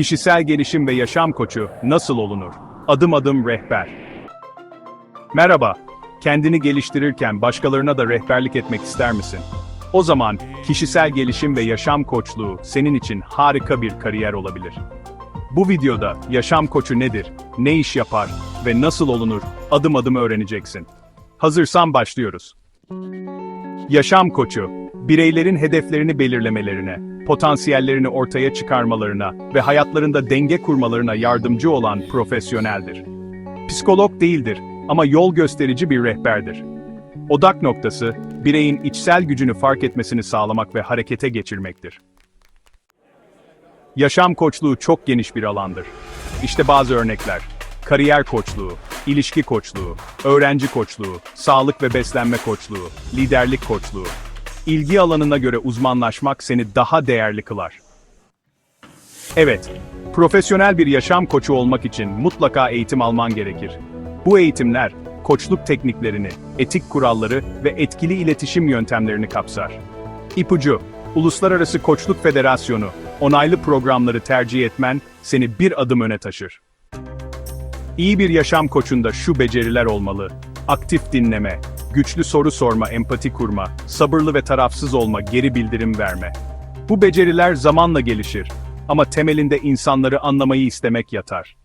Kişisel gelişim ve yaşam koçu nasıl olunur? Adım adım rehber. Merhaba. Kendini geliştirirken başkalarına da rehberlik etmek ister misin? O zaman kişisel gelişim ve yaşam koçluğu senin için harika bir kariyer olabilir. Bu videoda yaşam koçu nedir, ne iş yapar ve nasıl olunur adım adım öğreneceksin. Hazırsan başlıyoruz. Yaşam koçu, bireylerin hedeflerini belirlemelerine, potansiyellerini ortaya çıkarmalarına ve hayatlarında denge kurmalarına yardımcı olan profesyoneldir. Psikolog değildir ama yol gösterici bir rehberdir. Odak noktası, bireyin içsel gücünü fark etmesini sağlamak ve harekete geçirmektir. Yaşam koçluğu çok geniş bir alandır. İşte bazı örnekler. Kariyer koçluğu, ilişki koçluğu, öğrenci koçluğu, sağlık ve beslenme koçluğu, liderlik koçluğu. İlgi alanına göre uzmanlaşmak seni daha değerli kılar. Evet, profesyonel bir yaşam koçu olmak için mutlaka eğitim alman gerekir. Bu eğitimler, koçluk tekniklerini, etik kuralları ve etkili iletişim yöntemlerini kapsar. İpucu, Uluslararası Koçluk Federasyonu, onaylı programları tercih etmen seni bir adım öne taşır. İyi bir yaşam koçunda şu beceriler olmalı. Aktif dinleme, güçlü soru sorma, empati kurma, sabırlı ve tarafsız olma, geri bildirim verme. Bu beceriler zamanla gelişir ama temelinde insanları anlamayı istemek yatar.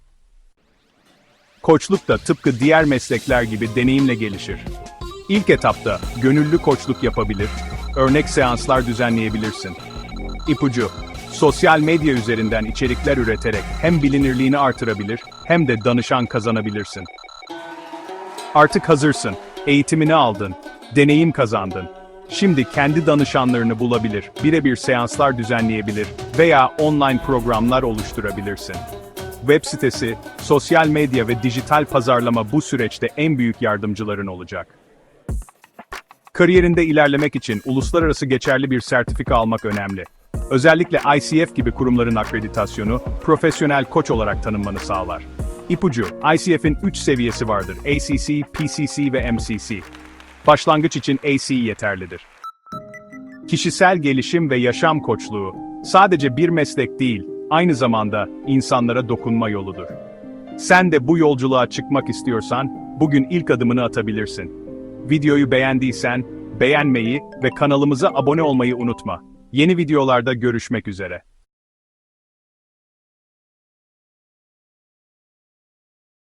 Koçluk da tıpkı diğer meslekler gibi deneyimle gelişir. İlk etapta gönüllü koçluk yapabilir, örnek seanslar düzenleyebilirsin. İpucu, sosyal medya üzerinden içerikler üreterek hem bilinirliğini artırabilir hem de danışan kazanabilirsin. Artık hazırsın, eğitimini aldın, deneyim kazandın. Şimdi kendi danışanlarını bulabilir, birebir seanslar düzenleyebilir veya online programlar oluşturabilirsin. Web sitesi, sosyal medya ve dijital pazarlama bu süreçte en büyük yardımcıların olacak. Kariyerinde ilerlemek için uluslararası geçerli bir sertifika almak önemli. Özellikle ICF gibi kurumların akreditasyonu, profesyonel koç olarak tanınmanı sağlar. İpucu, ICF'in 3 seviyesi vardır. ACC, PCC ve MCC. Başlangıç için AC yeterlidir. Kişisel gelişim ve yaşam koçluğu sadece bir meslek değil, aynı zamanda insanlara dokunma yoludur. Sen de bu yolculuğa çıkmak istiyorsan, bugün ilk adımını atabilirsin. Videoyu beğendiysen, beğenmeyi ve kanalımıza abone olmayı unutma. Yeni videolarda görüşmek üzere.